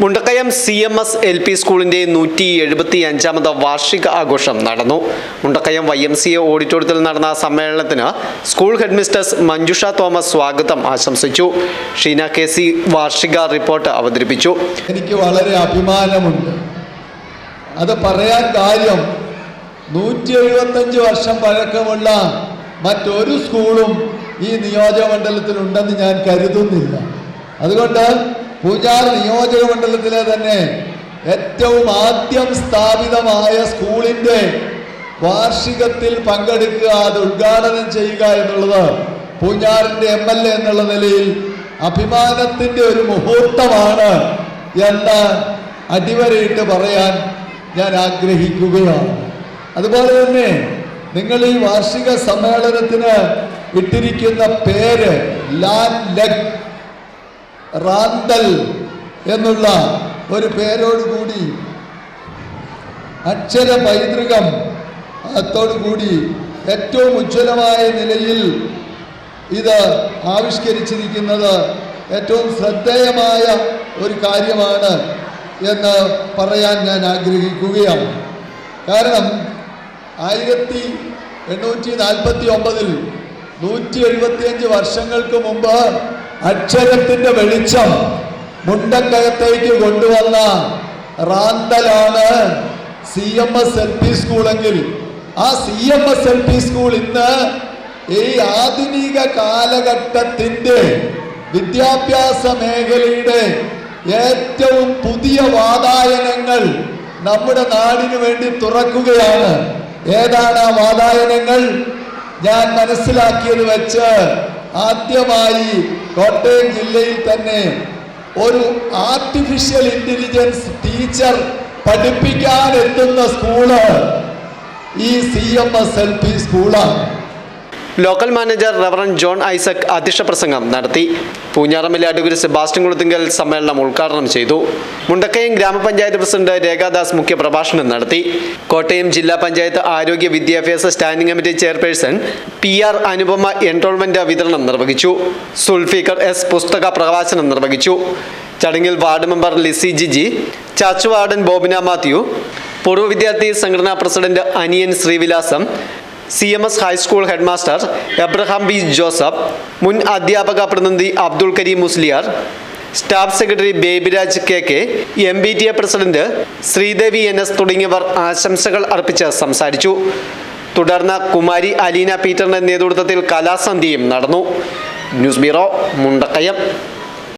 Mundakayam C M S L P സ്കൂളിന്റെ നൂറ്റി എഴുപത്തി അഞ്ചാമത് വാർഷിക ആഘോഷം നടന്നു. Mundakayam Y M C A ഓഡിറ്റോറിയത്തിൽ നടന്ന സമ്മേളനത്തിന് school head mistress Manjusha Thomas സ്വാഗതം ആശംസിച്ചു. ഷീന കെ സി വാർഷിക റിപ്പോർട്ട് അവതരിപ്പിച്ചു. എനിക്ക് വളരെ അഭിമാനമുണ്ട്. അത് പറയാൻ കാര്യം നൂറ്റി എഴുപത്തഞ്ച് വർഷം പഴക്കമുള്ള മറ്റൊരു സ്കൂളും ഈ നിയോജകമണ്ഡലത്തിലുണ്ടെന്ന് ഞാൻ കരുതുന്നില്ല. അതുകൊണ്ട് പൂജാർ നിയോജകമണ്ഡലത്തിലെ തന്നെ ഏറ്റവും ആദ്യം സ്ഥാപിതമായ സ്കൂളിന്റെ വാർഷികത്തിൽ പങ്കെടുക്കുക അത് ഉദ്ഘാടനം ചെയ്യുക എന്നുള്ളത് പൂഞ്ഞാറിന്റെ എം എൽ എ എന്നുള്ള നിലയിൽ അഭിമാനത്തിന്റെ ഒരു മുഹൂർത്തമാണ് എന്ന് അടിവരയിട്ട് പറയാൻ ഞാൻ ആഗ്രഹിക്കുകയാണ്. അതുപോലെ തന്നെ നിങ്ങൾ ഈ വാർഷിക സമ്മേളനത്തിന് ഇട്ടിരിക്കുന്ന പേര് ലാൻ ലഗ് റാന്തൽ എന്നുള്ള ഒരു പേരോടുകൂടി അക്ഷര പൈതൃകം ത്തോടുകൂടി ഏറ്റവും ഉജ്ജ്വലമായ നിലയിൽ ഇത് ആവിഷ്കരിച്ചിരിക്കുന്നത് ഏറ്റവും ശ്രദ്ധേയമായ ഒരു കാര്യമാണ് എന്ന് പറയാൻ ഞാൻ ആഗ്രഹിക്കുകയാണ്. കാരണം ആയിരത്തി എണ്ണൂറ്റി നാൽപ്പത്തി ഒമ്പതിൽ നൂറ്റി എഴുപത്തിയഞ്ച് വർഷങ്ങൾക്ക് മുമ്പ് അക്ഷരത്തിന്റെ വെളിച്ചം മുണ്ടക്കകത്തേക്ക് കൊണ്ടുവന്ന റാന്തലാണ് C M S L P സ്കൂളെങ്കിൽ. ആ C M S L P school ഇന്ന് ഈ ആധുനിക കാലഘട്ടത്തിന്റെ വിദ്യാഭ്യാസ മേഖലയുടെ ഏറ്റവും പുതിയ വാതായനങ്ങൾ നമ്മുടെ നാടിനു വേണ്ടി തുറക്കുകയാണ്. ഏതാണ് ആ വാതായനങ്ങൾ? ഞാൻ മനസ്സിലാക്കിയത് വെച്ച് ആദ്യമായി കോട്ടയം ജില്ലയിൽ തന്നെ ഒരു ആർട്ടിഫിഷ്യൽ ഇന്റലിജൻസ് ടീച്ചർ പഠിപ്പിക്കാൻ എത്തുന്ന സ്കൂൾ ഈ C M S L P സ്കൂളാണ് local manager reverend John Isaac അധ്യക്ഷ പ്രസംഗം നടത്തി. പൂഞ്ഞാറമ്മലെ അഡ്വക്കേറ്റ് സെബാസ്റ്റ്യൻ കുളത്തിങ്കൽ സമ്മേളനം ഉദ്ഘാടനം ചെയ്തു. മുണ്ടക്കയം ഗ്രാമപഞ്ചായത്ത് പ്രസിഡന്റ് രേഖാദാസ് മുഖ്യ പ്രഭാഷണം നടത്തി. കോട്ടയം ജില്ലാ പഞ്ചായത്ത് ആരോഗ്യ വിദ്യാഭ്യാസ standing committee chairperson P R Anupama enrolment വിതരണം നിർവഹിച്ചു. സുൽഫീഖർ എസ് പുസ്തക പ്രകാശനം നിർവഹിച്ചു. ചടങ്ങിൽ ward member Lizy Giji church warden Bobina Mathew പൂർവ വിദ്യാർത്ഥി സംഘടനാ president Aniyan Srivilasam C M S high school headmaster Abraham B Joseph മുൻ അധ്യാപക പ്രതിനിധി Abdul Karim Musliyar staff secretary Babyraj K K M B T A president Sreedevi N S തുടങ്ങിയവർ ആശംസകൾ അർപ്പിച്ച് സംസാരിച്ചു. തുടർന്ന് കുമാരി അലീന പീറ്ററിന്റെ നേതൃത്വത്തിൽ കലാസന്ധ്യയും നടന്നു. News bureau Mundakayam.